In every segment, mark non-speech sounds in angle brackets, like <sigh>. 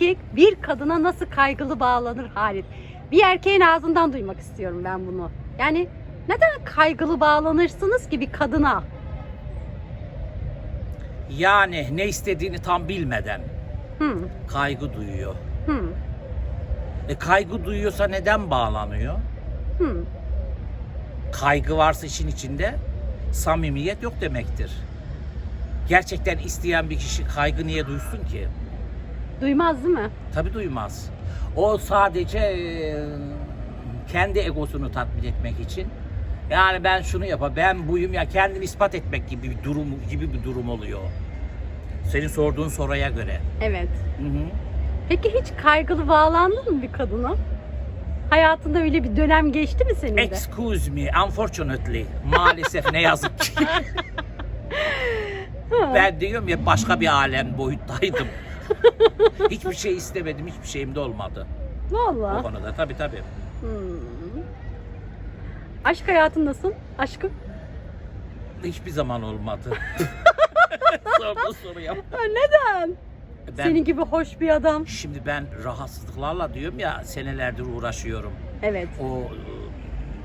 erkek bir kadına nasıl kaygılı bağlanır Halit? Bir erkeğin ağzından duymak istiyorum ben bunu. Yani neden kaygılı bağlanırsınız ki bir kadına? Yani ne istediğini tam bilmeden Hı, kaygı duyuyor. hı, E kaygı duyuyorsa neden bağlanıyor? hı. Kaygı varsa işin içinde samimiyet yok demektir. Gerçekten isteyen bir kişi kaygı niye duysun ki? Duymaz değil mi? Tabii duymaz. O sadece e, kendi egosunu tatmin etmek için. Yani ben şunu yapa, ben buyum ya kendini ispat etmek gibi bir durum gibi bir durum oluyor. Senin sorduğun soruya göre. Evet. Hı hı. Peki hiç kaygılı bağlandın mı bir kadına? Hayatında öyle bir dönem geçti mi senin de? Excuse me, unfortunately. Maalesef ne yazık ki. <laughs> ben diyorum ya başka bir alem boyuttaydım. <laughs> hiçbir şey istemedim, hiçbir şeyim de olmadı. O Valla. konuda tabii tabii. Hmm. Aşk hayatın nasıl? Aşkım? Hiçbir zaman olmadı. <laughs> Sorduğun soruya. Ha, neden? Ben, Senin gibi hoş bir adam. Şimdi ben rahatsızlıklarla diyorum ya senelerdir uğraşıyorum. Evet. O e,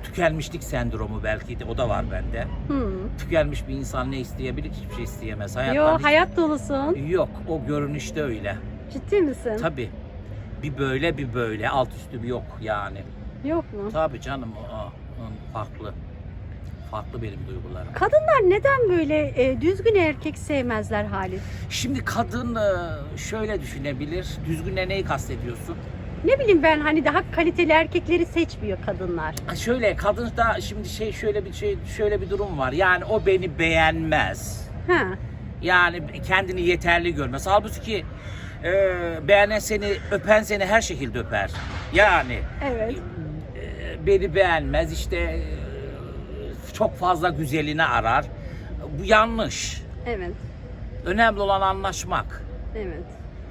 tükenmişlik sendromu belki de o da var bende. Hmm. Tükenmiş bir insan ne isteyebilir? Hiçbir şey isteyemez. Hayattan Yo hiç- hayat dolusun. Yok o görünüşte öyle. Ciddi misin? Tabii. Bir böyle bir böyle alt üstü bir yok yani. Yok mu? Tabii canım o, farklı. Farklı benim duygularım. Kadınlar neden böyle e, düzgün erkek sevmezler Halit? Şimdi kadın e, şöyle düşünebilir. Düzgünle neyi kastediyorsun? Ne bileyim ben hani daha kaliteli erkekleri seçmiyor kadınlar. Şöyle kadın da şimdi şey şöyle bir şey şöyle bir durum var. Yani o beni beğenmez. Ha. Yani kendini yeterli görmez. Halbuki e, beğenen seni, öpen seni her şekilde öper. Yani Evet. e, beni beğenmez işte e, çok fazla güzelini arar. Bu yanlış. Evet. Önemli olan anlaşmak. Evet.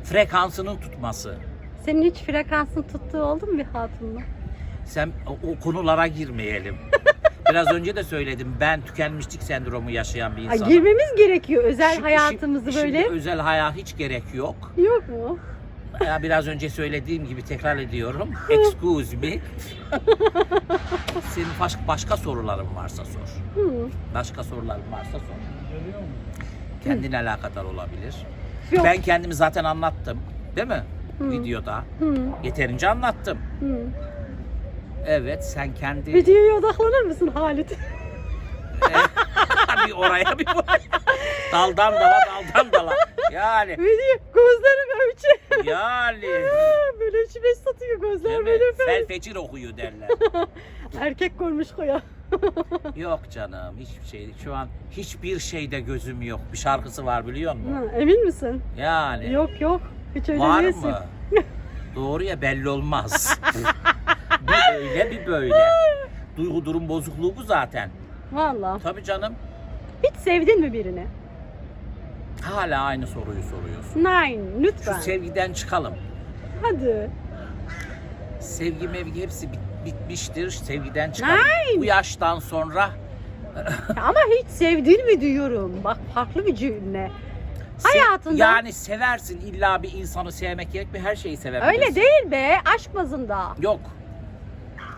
Frekansının tutması. Senin hiç frekansın tuttuğu oldu mu bir hatunla? Sen o, o konulara girmeyelim. <laughs> Biraz önce de söyledim. Ben tükenmişlik sendromu yaşayan bir Ay, insanım. girmemiz gerekiyor özel Şimdi- hayatımızı şimdi böyle. özel hayat hiç gerek yok. Yok mu? Ya biraz önce söylediğim gibi tekrar ediyorum. <laughs> Excuse me. Senin baş- başka soruların varsa sor. Hı. Başka soruların varsa sor. Kendine alakadar olabilir. Yok. Ben kendimi zaten anlattım. Değil mi? Videoda. Hı. Yeterince anlattım. Hı. Evet sen kendi Videoya odaklanır mısın Halit? <laughs> bir oraya bir buraya. Daldan dala daldan dala. Yani Video gözlerim ölçü. yani. <laughs> böyle içime satıyor gözler Değil mi? böyle Fel böyle. fecir okuyor derler. <laughs> Erkek görmüş koya. Yok canım hiçbir şey. Şu an hiçbir şeyde gözüm yok. Bir şarkısı var biliyor musun? Hı, emin misin? Yani. Yok yok. Hiç öyle var değilsin. mı? <laughs> Doğru ya belli olmaz. <laughs> bir öyle bir böyle. Duygu durum bozukluğu bu zaten. Valla. Tabii canım. Hiç sevdin mi birini? Hala aynı soruyu soruyorsun. Nein, Şu lütfen. sevgiden çıkalım. Hadi. Sevgi mevgi hepsi bit- bitmiştir. Sevgiden çıkalım. Nein. Bu yaştan sonra Ya Ama hiç sevdin mi diyorum. Bak farklı bir cümle. Hayatında- yani seversin illa bir insanı sevmek gerekmiyor. Her şeyi sevebilirsin. Öyle değil be. Aşk bazında. Yok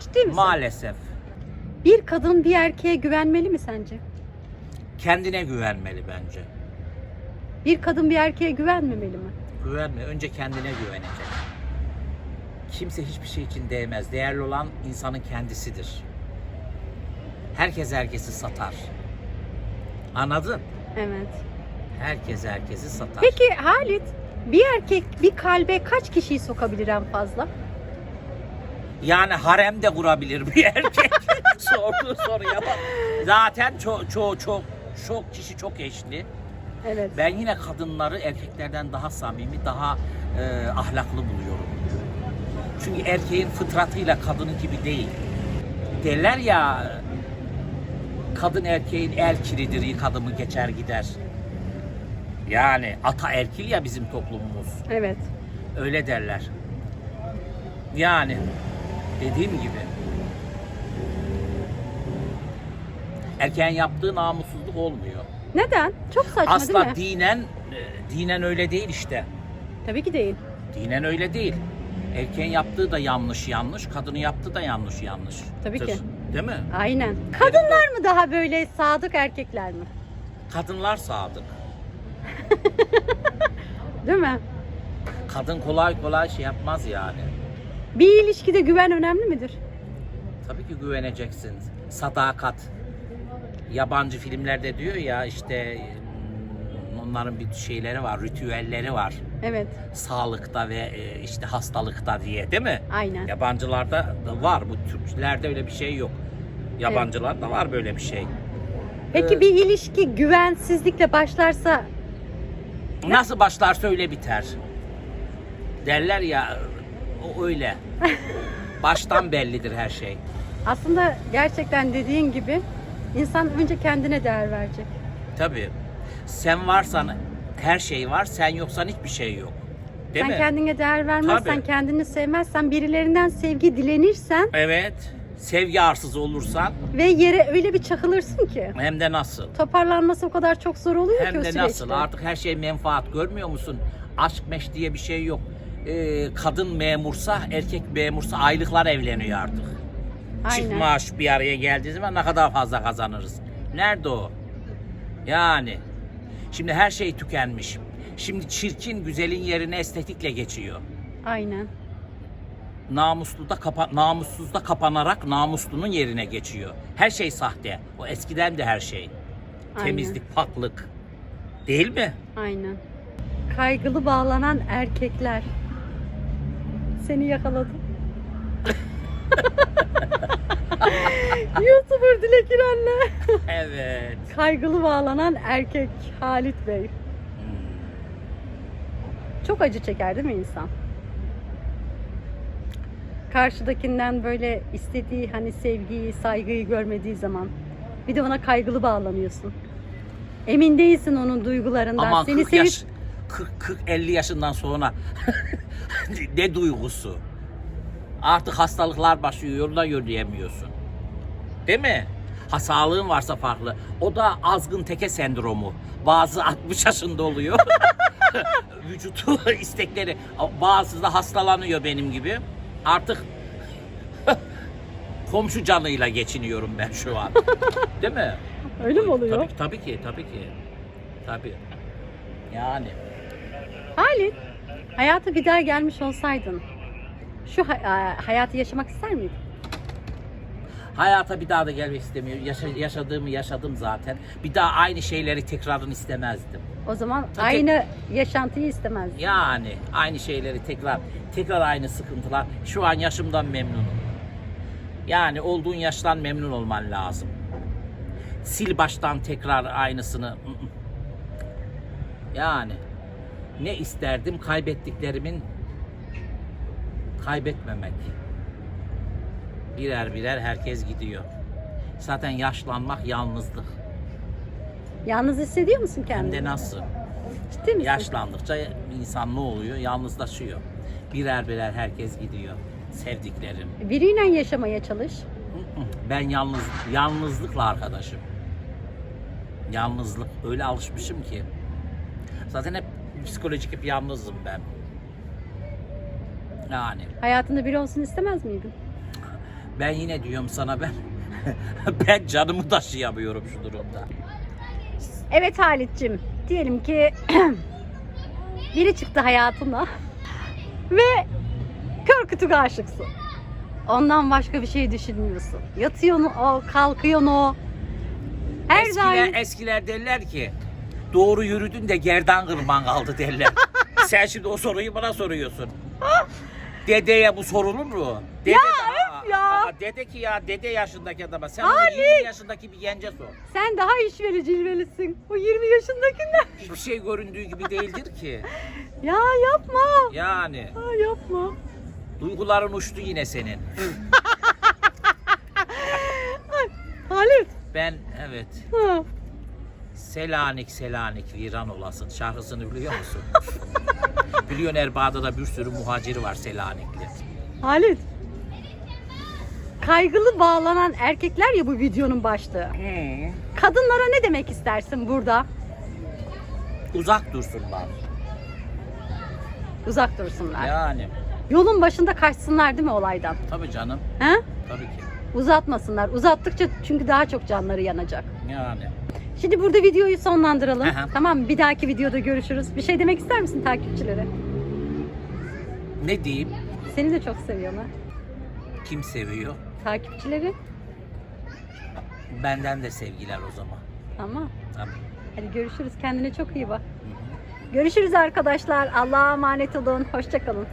Ciddi misin? maalesef. Bir kadın bir erkeğe güvenmeli mi sence? Kendine güvenmeli bence. Bir kadın bir erkeğe güvenmemeli mi? Güvenme. Önce kendine güvenecek. Kimse hiçbir şey için değmez. Değerli olan insanın kendisidir. Herkes herkesi satar. Anladın? Evet. Herkes herkesi satar. Peki Halit, bir erkek bir kalbe kaç kişiyi sokabilir en fazla? Yani harem de kurabilir bir erkek. <laughs> Sorduğu soruya bak. Zaten çok çok çok çok kişi çok eşli. Evet. Ben yine kadınları erkeklerden daha samimi, daha e, ahlaklı buluyorum. Çünkü erkeğin fıtratıyla kadının gibi değil. Derler ya kadın erkeğin el kiridir, yıkadı mı geçer gider. Yani ata erkil ya bizim toplumumuz. Evet. Öyle derler. Yani dediğim gibi erkeğin yaptığı namussuzluk olmuyor. Neden? Çok saçma değil Asla mi? dinen e, dinen öyle değil işte. Tabii ki değil. Dinen öyle değil. Erkeğin yaptığı da yanlış yanlış, kadının yaptığı da yanlış yanlış. Tabii ki. Değil mi? Aynen. Kadınlar mı daha böyle sadık erkekler mi? Kadınlar sadık. <laughs> Değil mi? Kadın kolay kolay şey yapmaz yani. Bir ilişkide güven önemli midir? Tabii ki güveneceksin. Sadakat. Yabancı filmlerde diyor ya işte hmm, onların bir şeyleri var, ritüelleri var. Evet. Sağlıkta ve e, işte hastalıkta diye değil mi? Aynen. Yabancılarda da var. Bu Türklerde öyle bir şey yok. Yabancılarda var böyle bir şey. Peki Ee, bir ilişki güvensizlikle başlarsa Nasıl başlarsa öyle biter. Derler ya o öyle. <laughs> Baştan bellidir her şey. aslında gerçekten dediğin gibi insan önce kendine değer verecek. Tabii. Sen varsan her şey var, sen yoksan hiçbir şey yok. Değil Sen mi? kendine değer vermezsen, Tabii. kendini sevmezsen, birilerinden sevgi dilenirsen Evet. Sevgi arsız olursan ve yere öyle bir çakılırsın ki hem de nasıl? toparlanması o kadar çok zor oluyor ki Hem o de süreçte. nasıl? Artık her şey menfaat görmüyor musun? Aşk meş diye bir şey yok. Ee, kadın memursa, erkek memursa aylıklar evleniyor artık. Çift Aynen. maaş bir araya geldiği zaman ne kadar fazla kazanırız? Nerede o? Yani. Şimdi her şey tükenmiş. Şimdi çirkin güzelin yerine estetikle geçiyor. Aynen. Namuslu da kapa namussuz da kapanarak namuslunun yerine geçiyor. Her şey sahte. O eskiden de her şey. Aynen. Temizlik, paklık. Değil mi? Aynen. Kaygılı bağlanan erkekler. Seni yakaladım. <laughs> YouTuber Dilek İren'le Evet. kaygılı bağlanan erkek Halit Bey. Hmm. Çok acı çeker değil mi insan? Karşıdakinden böyle istediği hani sevgiyi, saygıyı görmediği zaman bir de ona kaygılı bağlanıyorsun. Emin değilsin onun duygularından. Aman Seni 40 sevip yaş 40 40 50 yaşından sonra <laughs> ne duygusu? Artık hastalıklar başlıyor, yolda yürüyemiyorsun. Değil mi? Ha sağlığın varsa farklı. O da azgın teke sendromu. Bazı 60 yaşında oluyor. <laughs> Vücutu istekleri. Bazısı da hastalanıyor benim gibi. Artık <laughs> komşu canıyla geçiniyorum ben şu an. <laughs> Değil mi? öyle mi oluyor? Tabii, tabii ki, tabii ki. Tabii. Yani. Halit, hayata bir daha gelmiş olsaydın şu ha- hayatı yaşamak ister miydin? Hayata bir daha da gelmek istemiyorum. Yaşa- yaşadığımı yaşadım zaten. Bir daha aynı şeyleri tekrarını istemezdim. O zaman Tabii. aynı yaşantıyı istemezdin. Yani aynı şeyleri tekrar, tekrar aynı sıkıntılar. Şu an yaşımdan memnunum. Yani olduğun yaştan memnun olman lazım. Sil baştan tekrar aynısını. Yani ne isterdim kaybettiklerimin kaybetmemek. Birer birer herkes gidiyor. Zaten yaşlanmak yalnızlık. Yalnız hissediyor musun Hem kendini? de nasıl? Ciddi misin? Yaşlandıkça insan ne oluyor? Yalnızlaşıyor. Birer birer herkes gidiyor. Sevdiklerim. Biriyle yaşamaya çalış. Ben yalnız yalnızlıkla arkadaşım. Yalnızlık öyle alışmışım ki. Zaten hep psikolojik hep yalnızım ben. Yani Hayatında biri olsun istemez miydin? Ben yine diyorum sana ben <laughs> ben canımı taşıyamıyorum şu durumda. Evet Halit'cim. Diyelim ki <clears throat> biri çıktı hayatına <laughs> ve kör kütük aşıksın. Ondan başka bir şey düşünmüyorsun. Yatıyorsun o, kalkıyorsun o. Her Eskiler, daim eskiler derler ki doğru yürüdün de gerdan kırman kaldı derler. <laughs> Sen şimdi o soruyu bana soruyorsun. Dedeye bu sorulur mu? Dede Ya daha- ya. Dede ki ya dede yaşındaki adama. Sen onu Ali. 20 yaşındaki bir gence sor. sen daha işveli cilvelisin. O 20 yaşındakinden. Hiçbir şey göründüğü gibi değildir ki. <laughs> Ya yapma. Yani Ya yapma. duyguların uçtu yine senin. Halit. Ben evet Ha. Selanik Selanik viran olasın şarkısını biliyor musun? <laughs> Biliyorsun Erbaa'da da bir sürü muhaciri var Selanikli. Halit. Kaygılı bağlanan erkekler ya bu videonun başlığı. Hmm. Kadınlara ne demek istersin burada? Uzak dursunlar. Uzak dursunlar. Yani Yolun başında kaçsınlar değil mi olaydan? tabii canım. He? Tabii ki. Uzatmasınlar. Uzattıkça çünkü daha çok canları yanacak. Yani. Şimdi burada videoyu sonlandıralım. Aha. tamam mı? Bir dahaki videoda görüşürüz. Bir şey demek ister misin takipçilere? Ne diyeyim? Seni de çok seviyorlar. Kim seviyor? Takipçileri. Benden de sevgiler o zaman. Tamam. Tabii. Hadi görüşürüz. Kendine çok iyi bak. Görüşürüz arkadaşlar. Allah'a emanet olun. Hoşçakalın.